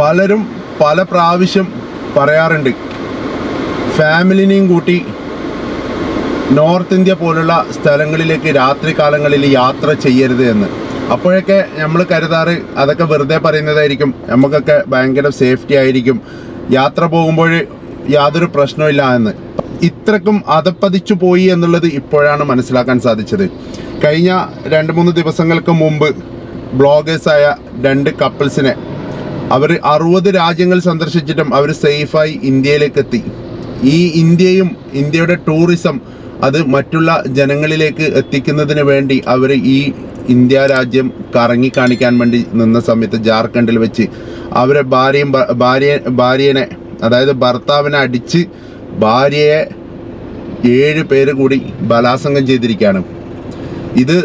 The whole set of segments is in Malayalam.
പലരും പല പ്രാവശ്യം പറയാറുണ്ട്. ഫാമിലിനെയും കൂട്ടി നോർത്ത് ഇന്ത്യ പോലുള്ള സ്ഥലങ്ങളിലേക്ക് രാത്രി കാലങ്ങളിൽ യാത്ര ചെയ്യരുത് എന്ന്. അപ്പോഴൊക്കെ നമ്മൾ കരുതാറ് അതൊക്കെ വെറുതെ പറയുന്നതായിരിക്കും. നമുക്കൊക്കെ ഭയങ്കര സേഫ്റ്റി ആയിരിക്കും. യാത്ര പോകുമ്പോൾ യാതൊരു പ്രശ്നമില്ല എന്ന്. ഇത്രക്കും അതപ്പതിച്ചു പോയി എന്നുള്ളത് ഇപ്പോഴാണ് മനസ്സിലാക്കാൻ സാധിച്ചത്. കഴിഞ്ഞ രണ്ട് മൂന്ന് ദിവസങ്ങൾക്ക് മുമ്പ് ബ്ലോഗേഴ്സായ രണ്ട് കപ്പിൾസിനെ അവർ അറുപത് രാജ്യങ്ങൾ സന്ദർശിച്ചിട്ടും അവർ സേഫായി ഇന്ത്യയിലേക്ക് എത്തി ഈ ഇന്ത്യയും ഇന്ത്യയുടെ ടൂറിസം അത് മറ്റുള്ള ജനങ്ങളിലേക്ക് എത്തിക്കുന്നതിന് വേണ്ടി അവർ ഈ ഇന്ത്യ രാജ്യം കറങ്ങി കാണിക്കാൻ വേണ്ടി നിന്ന സമയത്ത് ജാർഖണ്ഡിൽ വെച്ച് അവരെ ഭാര്യയും ഭാര്യ ഭാര്യനെ അതായത് ഭർത്താവിനെ അടിച്ച് ഭാര്യയെ ഏഴ് പേര് കൂടി ബലാസംഗം ചെയ്തിരിക്കുകയാണ്. ഇത്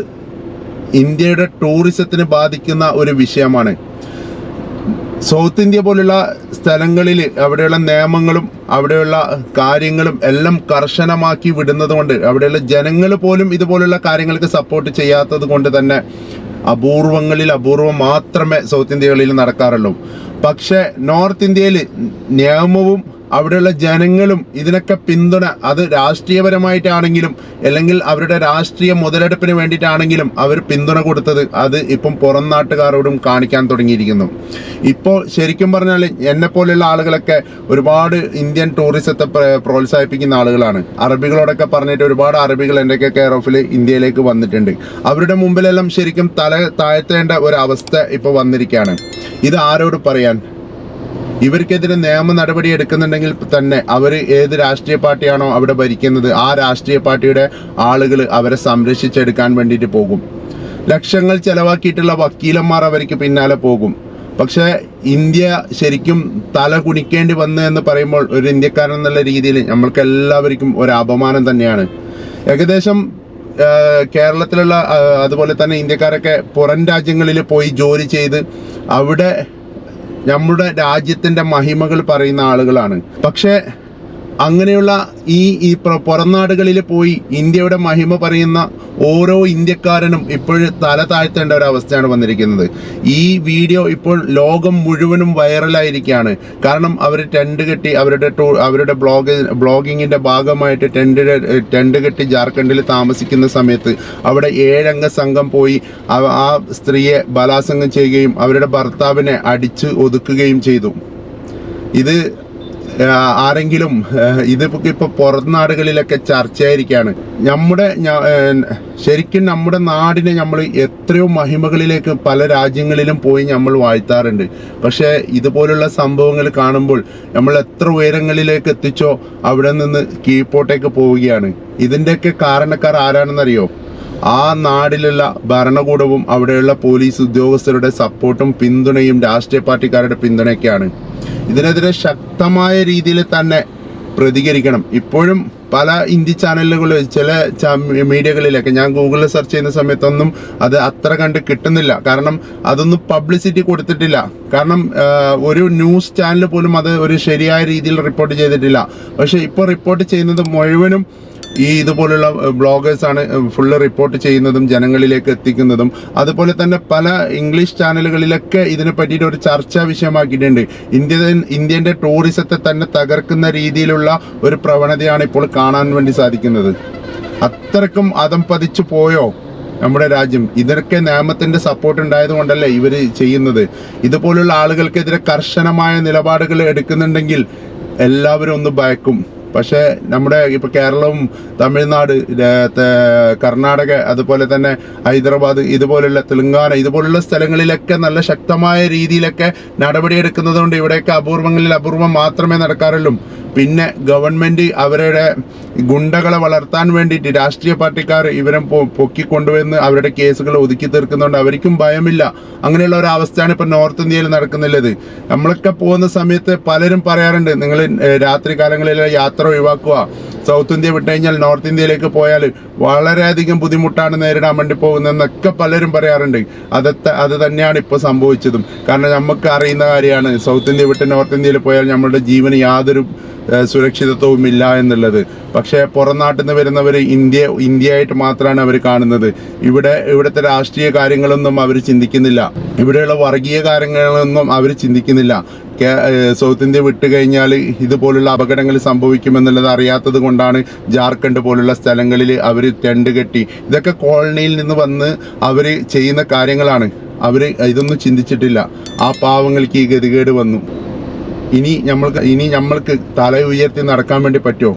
ഇന്ത്യയുടെ ടൂറിസത്തിന് ബാധിക്കുന്ന ഒരു വിഷയമാണ്. സൗത്ത് ഇന്ത്യ പോലുള്ള സ്ഥലങ്ങളിൽ അവിടെയുള്ള നിയമങ്ങളും അവിടെയുള്ള കാര്യങ്ങളും എല്ലാം കർശനമാക്കി വിടുന്നത് കൊണ്ട് അവിടെയുള്ള ജനങ്ങൾ പോലും ഇതുപോലുള്ള കാര്യങ്ങൾക്ക് സപ്പോർട്ട് ചെയ്യാത്തത് കൊണ്ട് തന്നെ അപൂർവങ്ങളിൽ അപൂർവം മാത്രമേ സൗത്ത് ഇന്ത്യകളിൽ നടക്കാറുള്ളൂ. പക്ഷേ നോർത്ത് ഇന്ത്യയിൽ നിയമവും അവിടെയുള്ള ജനങ്ങളും ഇതിനൊക്കെ പിന്തുണ അത് രാഷ്ട്രീയപരമായിട്ടാണെങ്കിലും അല്ലെങ്കിൽ അവരുടെ രാഷ്ട്രീയ മുതലെടുപ്പിന് വേണ്ടിയിട്ടാണെങ്കിലും അവർ പിന്തുണ കൊടുത്തത് അത് ഇപ്പം പുറം നാട്ടുകാരോടും കാണിക്കാൻ തുടങ്ങിയിരിക്കുന്നു. ഇപ്പോൾ ശരിക്കും പറഞ്ഞാൽ എന്നെ പോലെയുള്ള ആളുകളൊക്കെ ഒരുപാട് ഇന്ത്യൻ ടൂറിസത്തെ പ്രോത്സാഹിപ്പിക്കുന്ന ആളുകളാണ്. അറബികളോടൊക്കെ പറഞ്ഞിട്ട് ഒരുപാട് അറബികൾ എന്റെയൊക്കെ കെയർ ഓഫിൽ ഇന്ത്യയിലേക്ക് വന്നിട്ടുണ്ട്. അവരുടെ മുമ്പിലെല്ലാം ശരിക്കും തല താഴ്ത്തേണ്ട ഒരു അവസ്ഥ ഇപ്പോൾ വന്നിരിക്കുകയാണ്. ഇത് ആരോട് പറയാൻ? ഇവർക്കെതിരെ നിയമ നടപടി എടുക്കുന്നുണ്ടെങ്കിൽ തന്നെ അവർ ഏത് രാഷ്ട്രീയ പാർട്ടിയാണോ അവിടെ ഭരിക്കുന്നത് ആ രാഷ്ട്രീയ പാർട്ടിയുടെ ആളുകൾ അവരെ സംരക്ഷിച്ചെടുക്കാൻ വേണ്ടിയിട്ട് പോകും. ലക്ഷങ്ങൾ ചെലവാക്കിയിട്ടുള്ള വക്കീലന്മാർ അവർക്ക് പിന്നാലെ പോകും. പക്ഷേ ഇന്ത്യ ശരിക്കും തല കുണിക്കേണ്ടി വന്നു എന്ന് പറയുമ്പോൾ ഒരു ഇന്ത്യക്കാരൻ എന്നുള്ള രീതിയിൽ നമ്മൾക്ക് എല്ലാവർക്കും ഒരു അപമാനം തന്നെയാണ്. ഏകദേശം കേരളത്തിലുള്ള അതുപോലെ തന്നെ ഇന്ത്യക്കാരൊക്കെ പുറം രാജ്യങ്ങളിൽ പോയി ജോലി ചെയ്ത് അവിടെ നമ്മുടെ രാജ്യത്തിന്റെ മഹിമകൾ പറയുന്ന ആളുകളാണ്. പക്ഷേ അങ്ങനെയുള്ള ഈ ഈ പുറംനാടുകളിൽ പോയി ഇന്ത്യയുടെ മഹിമ പറയുന്ന ഓരോ ഇന്ത്യക്കാരനും ഇപ്പോൾ തല താഴ്ത്തേണ്ട ഒരു അവസ്ഥയാണ് വന്നിരിക്കുന്നത്. ഈ വീഡിയോ ഇപ്പോൾ ലോകം മുഴുവനും വൈറലായിരിക്കുകയാണ്. കാരണം അവർ ടെൻഡ് കെട്ടി അവരുടെ ടൂ അവരുടെ ബ്ലോഗ് ബ്ലോഗിങ്ങിന്റെ ഭാഗമായിട്ട് ടെൻഡ് ടെൻഡ് കെട്ടി ജാർഖണ്ഡിൽ താമസിക്കുന്ന സമയത്ത് അവിടെ ഏഴംഗ സംഘം പോയി ആ സ്ത്രീയെ ബലാത്സംഗം ചെയ്യുകയും അവരുടെ ഭർത്താവിനെ അടിച്ച് ഒതുക്കുകയും ചെയ്തു. ഇത് ആരെങ്കിലും ആ, ഇതിപ്പോ ഇപ്പൊ പുറം നാടുകളിലൊക്കെ ചർച്ചയായിരിക്കാണ്. നമ്മുടെ ശരിക്കും നമ്മുടെ നാടിനെ നമ്മൾ എത്രയോ മഹിമകളിലേക്ക് പല രാജ്യങ്ങളിലും പോയി നമ്മൾ വാഴ്ത്താറുണ്ട്. പക്ഷേ ഇതുപോലുള്ള സംഭവങ്ങൾ കാണുമ്പോൾ നമ്മൾ എത്ര ഉയരങ്ങളിലേക്ക് എത്തിച്ചോ അവിടെ നിന്ന് കീഴ്പോട്ടേക്ക് പോവുകയാണ്. ഇതിന്റെയൊക്കെ കാരണക്കാർ ആരാണെന്നറിയോ? ആ നാടിലുള്ള ഭരണകൂടവും അവിടെയുള്ള പോലീസ് ഉദ്യോഗസ്ഥരുടെ സപ്പോർട്ടും പിന്തുണയും രാഷ്ട്രീയ പാർട്ടിക്കാരുടെ പിന്തുണയൊക്കെയാണ്. ഇതിനെതിരെ ശക്തമായ രീതിയിൽ തന്നെ പ്രതികരിക്കണം. ഇപ്പോഴും പല ഹിന്ദി ചാനലുകളിൽ ചില മീഡിയകളിലൊക്കെ ഞാൻ ഗൂഗിളിൽ സെർച്ച് ചെയ്യുന്ന സമയത്തൊന്നും അത് അത്ര കണ്ട് കിട്ടുന്നില്ല. കാരണം അതൊന്നും പബ്ലിസിറ്റി കൊടുത്തിട്ടില്ല. കാരണം ഒരു ന്യൂസ് ചാനൽ പോലും അത് ഒരു ശരിയായ രീതിയിൽ റിപ്പോർട്ട് ചെയ്തിട്ടില്ല. പക്ഷേ ഇപ്പോൾ റിപ്പോർട്ട് ചെയ്യുന്നത് മുഴുവനും ഈ ഇതുപോലുള്ള ബ്ലോഗേഴ്സാണ് ഫുള്ള് റിപ്പോർട്ട് ചെയ്യുന്നതും ജനങ്ങളിലേക്ക് എത്തിക്കുന്നതും. അതുപോലെ തന്നെ പല ഇംഗ്ലീഷ് ചാനലുകളിലൊക്കെ ഇതിനെ പറ്റിയിട്ട് ഒരു ചർച്ചാ വിഷയമാക്കിയിട്ടുണ്ട്. ഇന്ത്യ ഇന്ത്യന്റെ ടൂറിസത്തെ തന്നെ തകർക്കുന്ന രീതിയിലുള്ള ഒരു പ്രവണതയാണ് ഇപ്പോൾ കാണാൻ വേണ്ടി സാധിക്കുന്നത്. അത്രക്കും അതം പതിച്ചു പോയോ നമ്മുടെ രാജ്യം? ഇതിനൊക്കെ നിയമത്തിന്റെ സപ്പോർട്ട് ഉണ്ടായത് കൊണ്ടല്ലേ ഇവർ ചെയ്യുന്നത്? ഇതുപോലുള്ള ആളുകൾക്കെതിരെ കർശനമായ നിലപാടുകൾ എടുക്കുന്നുണ്ടെങ്കിൽ എല്ലാവരും ഒന്ന് ഭയക്കും. പക്ഷേ നമ്മുടെ ഇപ്പോൾ കേരളവും തമിഴ്നാട് കർണാടക അതുപോലെ തന്നെ ഹൈദരാബാദ് ഇതുപോലുള്ള തെലുങ്കാന ഇതുപോലുള്ള സ്ഥലങ്ങളിലൊക്കെ നല്ല ശക്തമായ രീതിയിലൊക്കെ നടപടിയെടുക്കുന്നതുകൊണ്ട് ഇവിടെയൊക്കെ അപൂർവങ്ങളിൽ അപൂർവം മാത്രമേ നടക്കാറുള്ളൂ. പിന്നെ ഗവൺമെന്റ് അവരുടെ ഗുണ്ടകളെ വളർത്താൻ വേണ്ടിയിട്ട് രാഷ്ട്രീയ പാർട്ടിക്കാർ ഇവരെ പൊക്കിക്കൊണ്ടുവന്ന് അവരുടെ കേസുകൾ ഒതുക്കി തീർക്കുന്നുണ്ട് അവർക്കും ഭയമില്ല. അങ്ങനെയുള്ള ഒരു അവസ്ഥയാണ് ഇപ്പം നോർത്ത് ഇന്ത്യയിൽ നടക്കുന്നുള്ളത്. നമ്മളൊക്കെ പോകുന്ന സമയത്ത് പലരും പറയാറുണ്ട് നിങ്ങൾ രാത്രി കാലങ്ങളിൽ യാത്ര ഒഴിവാക്കുക. സൗത്ത് ഇന്ത്യ വിട്ട് കഴിഞ്ഞാൽ നോർത്ത് ഇന്ത്യയിലേക്ക് പോയാൽ വളരെയധികം ബുദ്ധിമുട്ടാണ് നേരിടാൻ വേണ്ടി പോകുന്നതെന്നൊക്കെ പലരും പറയാറുണ്ട്. അത് അത് തന്നെയാണ് ഇപ്പോൾ സംഭവിച്ചതും. കാരണം നമുക്ക് അറിയുന്ന കാര്യമാണ് സൗത്ത് ഇന്ത്യ വിട്ട് നോർത്ത് ഇന്ത്യയിൽ പോയാൽ നമ്മളുടെ ജീവന് യാതൊരു ഏഹ്, സുരക്ഷിതത്വവും ഇല്ല എന്നുള്ളത്. പക്ഷേ പുറം നാട്ടിൽ നിന്ന് വരുന്നവർ ഇന്ത്യ ഇന്ത്യയായിട്ട് മാത്രമാണ് അവർ കാണുന്നത്. ഇവിടെ ഇവിടുത്തെ രാഷ്ട്രീയ കാര്യങ്ങളൊന്നും അവർ ചിന്തിക്കുന്നില്ല. ഇവിടെയുള്ള വർഗീയ കാര്യങ്ങളൊന്നും അവർ ചിന്തിക്കുന്നില്ല. സൗത്ത് ഇന്ത്യ വിട്ടു കഴിഞ്ഞാൽ ഇതുപോലുള്ള അപകടങ്ങൾ സംഭവിക്കുമെന്നുള്ളത് അറിയാത്തത് കൊണ്ടാണ് ജാർഖണ്ഡ് പോലുള്ള സ്ഥലങ്ങളിൽ അവർ ടെണ്ട് കെട്ടി. ഇതൊക്കെ കോളനിയിൽ നിന്ന് വന്ന് അവർ ചെയ്യുന്ന കാര്യങ്ങളാണ്. അവർ ഇതൊന്നും ചിന്തിച്ചിട്ടില്ല. ആ പാവങ്ങൾക്ക് ഈ ഗതികേട് വന്നു. ഇനി നമ്മൾക്ക് ഇനി നമ്മൾക്ക് തല ഉയർത്തി നടക്കാൻ വേണ്ടി പറ്റുമോ?